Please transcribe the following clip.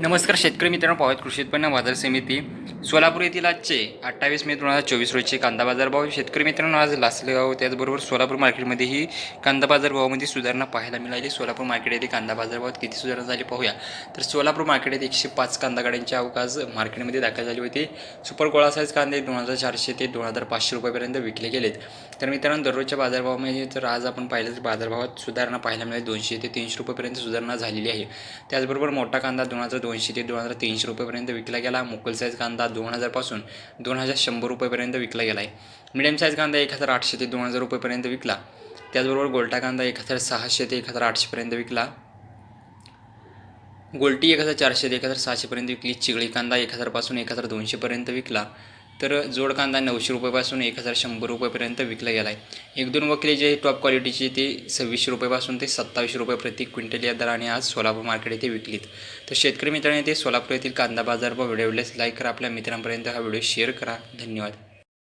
नमस्कार शेतकरी मित्रांनो पाहत कृषी उत्पन्न बाजार समिती. सोलापूर येथील आजचे अठ्ठावीस मे दोन हजार चोवीस रोजचे कांदा बाजार भाव शेतकरी मित्रांनो आज लासलगाव त्याचबरोबर सोलापूर मार्केटमध्येही कांदा बाजार भावामध्ये सुधारणा पाहायला मिळाली. सोलापूर मार्केट येथे कांदा बाजार भावात किती सुधारणा झाली पाहूया. तर सोलापूर मार्केट येथे एकशे पाच कांदा गाड्यांचे अवकाश मार्केटमध्ये दाखल झाले होते. सुपर गोळा साईज कांदे दोन हजार चारशे ते दोन हजार पाचशे रुपयापर्यंत विकले गेलेत. तर मित्रांनो दररोजच्या बाजारभावामध्ये तर आज आपण पाहिलं तर बाजारभावात सुधारणा पाहायला मिळाली. दोनशे ते तीनशे रुपयेपर्यंत सुधारणा झालेली आहे. त्याचबरोबर मोठा कांदा दोन हजार दोनशे ते दोन हजार तीनशे रुपयेपर्यंत विकला गेला. मुकल साईज कांदा दोन हजारपासून दोन हजार शंभर रुपयेपर्यंत विकला गेला आहे मिडियम साईज कांदा एक हजार आठशे ते दोन हजार रुपयेपर्यंत विकला. त्याचबरोबर गोल्टा कांदा एक हजार सहाशे ते एक हजार आठशेपर्यंत विकला. गोल्टी एक हजार चारशे ते एक हजार सहाशेपर्यंत विकली. चिगळी कांदा एक हजारपासून एक हजार दोनशेपर्यंत विकला. तर जोड कांदा नऊशे रुपयापासून एक हजार शंभर रुपयेपर्यंत विकला गेला आहे एक दोन वकिले जे टॉप क्वालिटीचे ते सव्वीसशे रुपयापासून ते सत्तावीसशे रुपये प्रति क्विंटल या दराने आज सोलापूर मार्केट येथे विकलीत. तर शेतकरी मित्रांनी ते सोलापूर येथील कांदा बाजार व व्हिडिओ लाईक करा. आपल्या मित्रांपर्यंत हा व्हिडिओ शेअर करा. धन्यवाद.